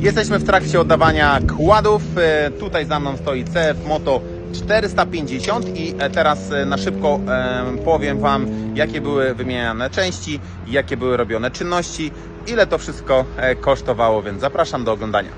Jesteśmy w trakcie oddawania kładów. E, Tutaj za mną stoi CF Moto 450 i e, teraz e, na szybko powiem Wam, jakie były wymieniane części, jakie były robione czynności, ile to wszystko kosztowało, więc zapraszam do oglądania.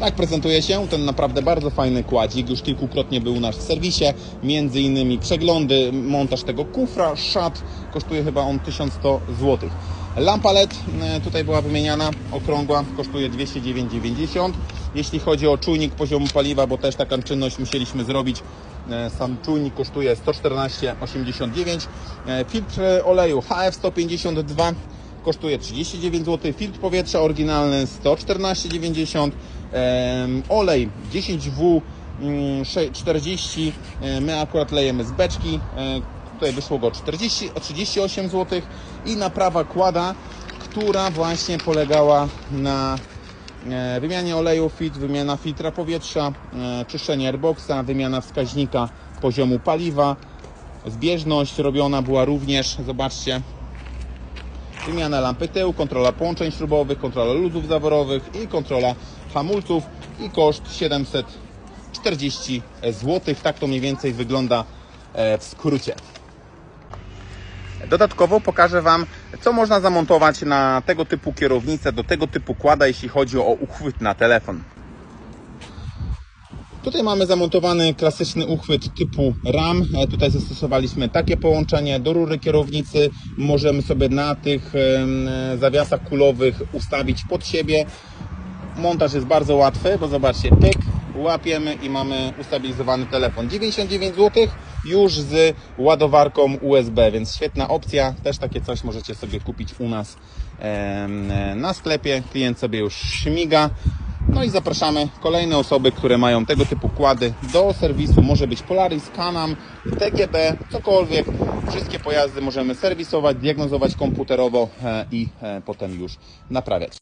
Tak prezentuje się ten naprawdę bardzo fajny kładzik. Już kilkukrotnie był u nas w serwisie. Między innymi przeglądy, montaż tego kufra, szat. Kosztuje chyba on 1100 zł. Lampa LED e, tutaj była wymieniana, okrągła, kosztuje 209,90. Jeśli chodzi o czujnik poziomu paliwa, bo też taką czynność musieliśmy zrobić, e, sam czujnik kosztuje 114,89. E, Filtr oleju HF152 kosztuje 39 zł. Filtr powietrza oryginalny 114,90. Em, olej 10W mm, sze- 40. E, My akurat lejemy z beczki. Tutaj wyszło go 40, o 38 zł. I naprawa kłada, która właśnie polegała na e, wymianie oleju fit, wymiana filtra powietrza, e, czyszczenie airboxa, wymiana wskaźnika poziomu paliwa. Zbieżność robiona była również, zobaczcie, wymiana lampy tył, kontrola połączeń śrubowych, kontrola luzów zaworowych i kontrola hamulców i koszt 740 zł. Tak to mniej więcej wygląda e, w skrócie. Dodatkowo pokażę Wam, co można zamontować na tego typu kierownicę, do tego typu kłada, jeśli chodzi o uchwyt na telefon. Tutaj mamy zamontowany klasyczny uchwyt typu RAM. E, Tutaj zastosowaliśmy takie połączenie do rury kierownicy. Możemy sobie na tych e, zawiasach kulowych ustawić pod siebie. Montaż jest bardzo łatwy, bo zobaczcie, pyk, łapiemy i mamy ustabilizowany telefon. 99 zł już z ładowarką USB, więc świetna opcja. Też takie coś możecie sobie kupić u nas na sklepie. Klient sobie już śmiga. No i zapraszamy kolejne osoby, które mają tego typu kłady do serwisu. Może być Polaris, Canam, TGB, cokolwiek. Wszystkie pojazdy możemy serwisować, diagnozować komputerowo e, i e, potem już naprawiać.